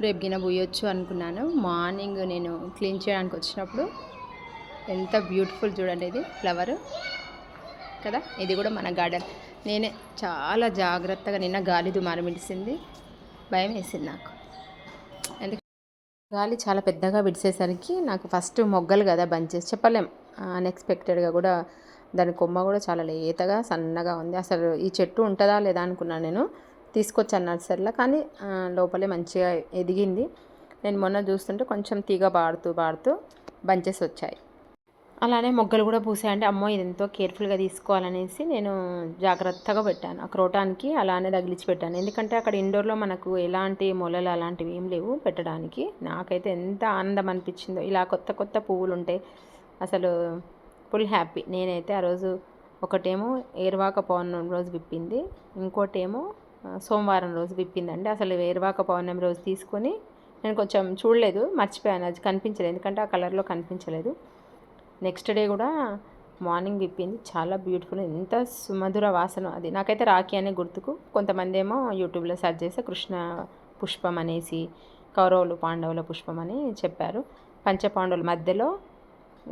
రేపు గిన పోయొచ్చు అనుకున్నాను. మార్నింగ్ నేను క్లీన్ చేయడానికి వచ్చినప్పుడు ఎంత బ్యూటిఫుల్ చూడండి ఇది ఫ్లవర్ కదా? ఇది కూడా మన గార్డెన్. నేనే చాలా జాగ్రత్తగా నిన్న గాలి దుమారం విడిసింది. భయం వేసింది నాకు. ఎందుకంటే గాలి చాలా పెద్దగా విడిసేసరికి నాకు ఫస్ట్ మొగ్గలు కదా బంచెస్ చెప్పలేం. అన్ఎక్స్పెక్టెడ్గా కూడా దాని కొమ్మ కూడా చాలా లేతగా సన్నగా ఉంది. అసలు ఈ చెట్టు ఉంటుందా లేదా అనుకున్నాను నేను. తీసుకొచ్చాను నర్సరీలో కానీ లోపలే మంచిగా ఎదిగింది. నేను మొన్న చూస్తుంటే కొంచెం తీగ పాడుతూ పాడుతూ బంచెస్ వచ్చాయి. అలానే మొగ్గలు కూడా పూసాయంటే అమ్మో ఇది ఎంతో కేర్ఫుల్గా తీసుకోవాలనేసి నేను జాగ్రత్తగా పెట్టాను. ఆ క్రోటానికి అలానే తగిలిచి పెట్టాను. ఎందుకంటే అక్కడ ఇండోర్లో మనకు ఎలాంటి మొలలు అలాంటివి ఏం లేవు పెట్టడానికి. నాకైతే ఎంత ఆనందం అనిపించిందో ఇలా కొత్త కొత్త పువ్వులు ఉంటాయి అసలు ఫుల్ హ్యాపీ. నేనైతే ఆ రోజు ఒకటేమో ఏర్వాక పౌర్ణమి రోజు విప్పింది. ఇంకోటేమో సోమవారం రోజు విప్పిందండి. అసలు ఏరువాక పౌర్ణమి రోజు తీసుకొని నేను కొంచెం చూడలేదు మర్చిపోయాను. అది కనిపించలేదు. ఎందుకంటే ఆ కలర్లో కనిపించలేదు. నెక్స్ట్ డే కూడా మార్నింగ్ విప్పింది. చాలా బ్యూటిఫుల్. ఎంత సుమధుర వాసన అది. నాకైతే రాఖీ అనే గుర్తుకు కొంతమంది ఏమో యూట్యూబ్లో సెర్చ్ చేస్తే కృష్ణ పుష్పం అనేసి కౌరవులు పాండవుల పుష్పం అని చెప్పారు. పంచపాండవుల మధ్యలో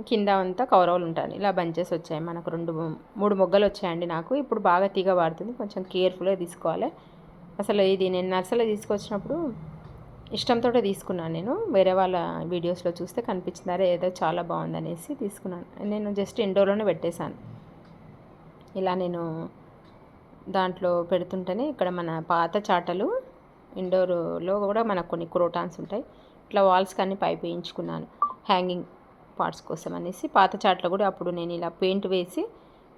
కింద అంతా కౌరవులు ఉంటారు ఇలా బంచెస్ వచ్చాయి మనకు రెండు మూడు మొగ్గలు వచ్చాయండి నాకు. ఇప్పుడు బాగా తీగ పడుతుంది కొంచెం కేర్ఫుల్గా తీసుకోవాలి. అసలు ఇది నేను నర్సలో తీసుకొచ్చినప్పుడు ఇష్టంతో తీసుకున్నాను నేను. వేరే వాళ్ళ వీడియోస్లో చూస్తే కనిపించింది. అరే ఏదో చాలా బాగుందనేసి తీసుకున్నాను. నేను జస్ట్ ఇండోర్లోనే పెట్టేశాను. ఇలా నేను దాంట్లో పెడుతుంటేనే ఇక్కడ మన పాత చాటలు ఇండోర్లో కూడా మనకు కొన్ని క్రోటాన్స్ ఉంటాయి. ఇట్లా వాల్స్కి అన్ని పైపు వేయించుకున్నాను హ్యాంగింగ్ పార్ట్స్ కోసం అనేసి పాత చాట్లో కూడా అప్పుడు నేను ఇలా పెయింట్ వేసి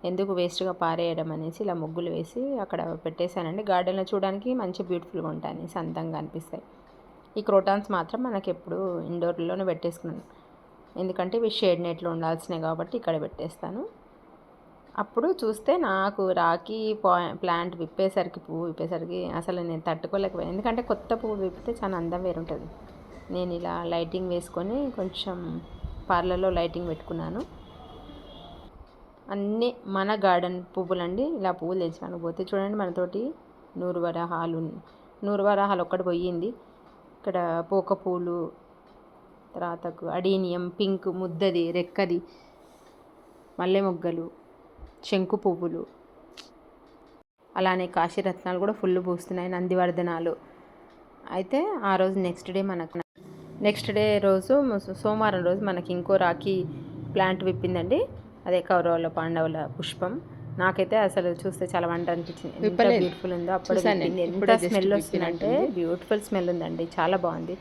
ఎందుకు వేస్ట్గా పారేయడం అనేసి ఇలా ముగ్గులు వేసి అక్కడ పెట్టేశానండి. గార్డెన్లో చూడడానికి మంచి బ్యూటిఫుల్గా ఉంటాయి అనేసి అందంగా అనిపిస్తాయి. ఈ క్రోటాన్స్ మాత్రం మనకి ఎప్పుడు ఇండోర్లోనే పెట్టేసుకున్నాను. ఎందుకంటే ఇవి షేడ్ నెట్లో ఉండాల్సినవి కాబట్టి ఇక్కడ పెట్టేస్తాను. అప్పుడు చూస్తే నాకు రాఖీ పా- ప్లాంట్ విప్పేసరికి పువ్వు విప్పేసరికి అసలు నేను తట్టుకోలేకపోయాను. ఎందుకంటే కొత్త పువ్వు విప్పితే చాలా అందం వేరుంటుంది. నేను ఇలా లైటింగ్ వేసుకొని కొంచెం పార్లర్లో లైటింగ్ పెట్టుకున్నాను. అన్నీ మన గార్డెన్ పువ్వులండి. ఇలా పువ్వులు తెచ్చాను. పోతే చూడండి మనతోటి నూరు వరహాలు నూరు ఒక్కటి పోయింది. ఇక్కడ పోక పూలు తర్వాతకు అడీనియం పింక్ ముద్దది రెక్కది మల్లె మొగ్గలు శంకు పువ్వులు. అలానే కాశీరత్నాలు కూడా ఫుల్ పూస్తున్నాయి నందివర్ధనాలు. అయితే ఆ రోజు నెక్స్ట్ డే మనకు నెక్స్ట్ డే రోజు సోమవారం రోజు మనకి ఇంకో రాఖీ ప్లాంట్ విప్పిందండి అదే కౌరవుల పాండవుల పుష్పం నాకైతే అసలు చూస్తే చాలా వంట అనిపించింది ఎంత. బ్యూటిఫుల్ ఉందో అప్పుడు. ఎంత స్మెల్ వస్తుందంటే. బ్యూటిఫుల్ స్మెల్ ఉందండి చాలా బాగుంది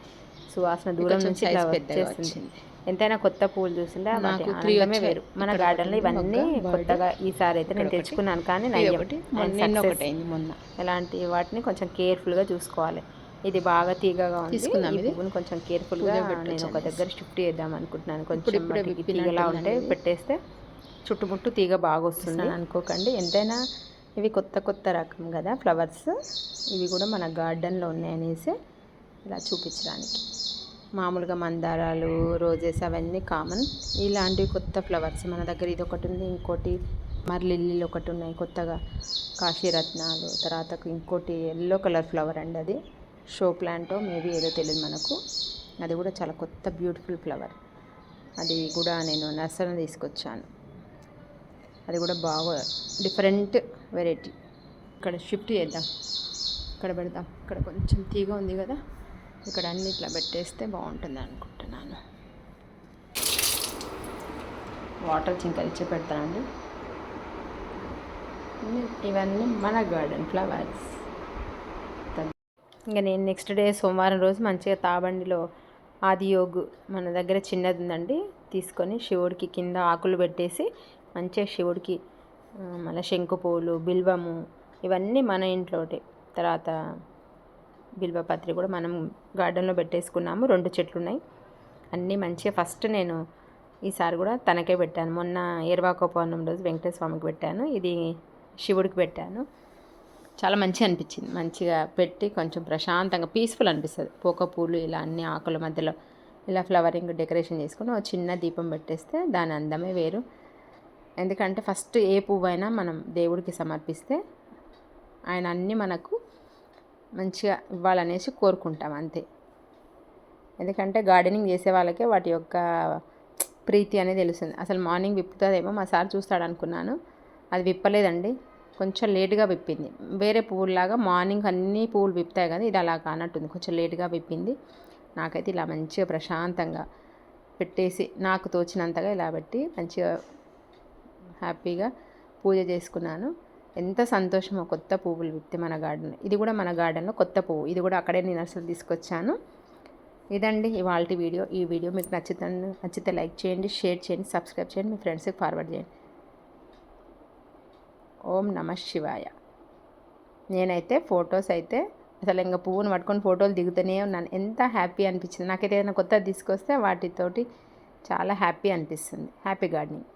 సువాసన దూరం నుంచి ఇట్లా వచ్చేస్తుంది. ఎంతైనా కొత్త నాకు three ఆనందమే. వేరు మన గార్డెన్లో ఇవన్నీ. కొత్తగా ఈసారి అయితే నేను. తెచ్చుకున్నాను కానీ ఇలాంటి వాటిని కొంచెం కేర్ఫుల్గా చూసుకోవాలి ఇది బాగా తీగగా ఉంది? పువ్వుని కొంచెం కేర్ఫుల్గా నేను ఒక. దగ్గర షిఫ్ట్ చేద్దాం అనుకుంటున్నాను. కొంచెం తీగలా ఉంటే. పెట్టేస్తే చుట్టుముట్టు తీగ బాగా వస్తుంది అనుకోకండి. ఎంతైనా ఇవి కొత్త కొత్త రకం కదా ఫ్లవర్స్. ఇవి కూడా మన గార్డెన్లో ఉన్నాయనేసి ఇలా చూపించడానికి. మామూలుగా మందారాలు రోజెస్ అవన్నీ కామన్. ఇలాంటివి కొత్త ఫ్లవర్స్. మన దగ్గర ఇది ఒకటి ఉంది ఇంకోటి మరి లిల్లీలు ఒకటి ఉన్నాయి కొత్తగా. కాశీరత్నాలు తర్వాత ఇంకోటి ఎల్లో కలర్ ఫ్లవర్ అండి అది. షో ప్లాంటో మేబీ ఏదో తెలియదు మనకు. అది కూడా చాలా కొత్త బ్యూటిఫుల్ ఫ్లవర్. అది కూడా నేను నర్సరీ తీసుకొచ్చాను. అది కూడా బాగా డిఫరెంట్ వెరైటీ. ఇక్కడ షిఫ్ట్ చేద్దాం. ఇక్కడ పెడదాం. ఇక్కడ కొంచెం తీగ ఉంది కదా. ఇక్కడ అన్ని ఇట్లా పెట్టేస్తే బాగుంటుంది అనుకుంటున్నాను. వాటర్ చింకరిచ్చి పెడతానండి. ఇవన్నీ మన గార్డెన్ ఫ్లవర్స్. ఇంకా నేను నెక్స్ట్ డే సోమవారం రోజు మంచిగా తాబండిలో ఆదియోగు మన దగ్గర చిన్నది ఉందండి. తీసుకొని శివుడికి కింద ఆకులు పెట్టేసి మంచిగా శివుడికి మన శంకు బిల్వము ఇవన్నీ మన ఇంట్లోటే. తర్వాత బిల్వపత్రి కూడా మనం గార్డెన్లో పెట్టేసుకున్నాము. రెండు చెట్లు ఉన్నాయి అన్నీ మంచిగా ఫస్ట్ నేను ఈసారి కూడా తనకే పెట్టాను. మొన్న ఏర్వాక రోజు వెంకటేశ్వర స్వామికి పెట్టాను. ఇది శివుడికి పెట్టాను. చాలా మంచిగా అనిపించింది. మంచిగా పెట్టి కొంచెం ప్రశాంతంగా పీస్ఫుల్ అనిపిస్తుంది. పోక పూలు ఇలా అన్ని ఆకుల మధ్యలో ఇలా ఫ్లవరింగ్ డెకరేషన్ చేసుకుని ఒక చిన్న దీపం పెట్టేస్తే దాని అందమే వేరు. ఎందుకంటే ఫస్ట్ ఏ పువ్వు అయినా మనం దేవుడికి సమర్పిస్తే ఆయన అన్నీ మనకు మంచిగా ఇవ్వాలనేసి కోరుకుంటాం అంతే. ఎందుకంటే గార్డెనింగ్ చేసే వాళ్ళకే వాటి యొక్క ప్రీతి అనేది తెలుస్తుంది. అసలు మార్నింగ్ విప్పుతుందేమో మా సార్ చూస్తాడు అనుకున్నాను అది విప్పలేదండి. కొంచెం లేటుగా విప్పింది. వేరే పువ్వులాగా మార్నింగ్ అన్ని పువ్వులు విప్పుతాయి కదా ఇది అలా కానట్టుంది. కొంచెం లేటుగా విప్పింది. నాకైతే ఇలా మంచిగా ప్రశాంతంగా పెట్టేసి నాకు తోచినంతగా ఇలా పెట్టి మంచిగా హ్యాపీగా పూజ చేసుకున్నాను. ఎంత సంతోషమో కొత్త పువ్వులు విప్తే మన గార్డెన్. ఇది కూడా మన గార్డెన్లో కొత్త పువ్వు. ఇది కూడా అక్కడే నేను అసలు తీసుకొచ్చాను. ఇదండి ఇవాళ వీడియో. ఈ వీడియో మీకు నచ్చితే నచ్చితే లైక్ చేయండి షేర్ చేయండి సబ్స్క్రైబ్ చేయండి మీ ఫ్రెండ్స్కి ఫార్వర్డ్ చేయండి. ఓం నమ శివాయ. నేనైతే ఫొటోస్ అయితే అసలు ఇంకా పువ్వును పట్టుకొని ఫోటోలు దిగుతూనే ఉన్నాను. ఎంత హ్యాపీ అనిపించింది. నాకైతే ఏదైనా కొత్తది తీసుకొస్తే వాటితోటి చాలా హ్యాపీ అనిపిస్తుంది. Happy gardening.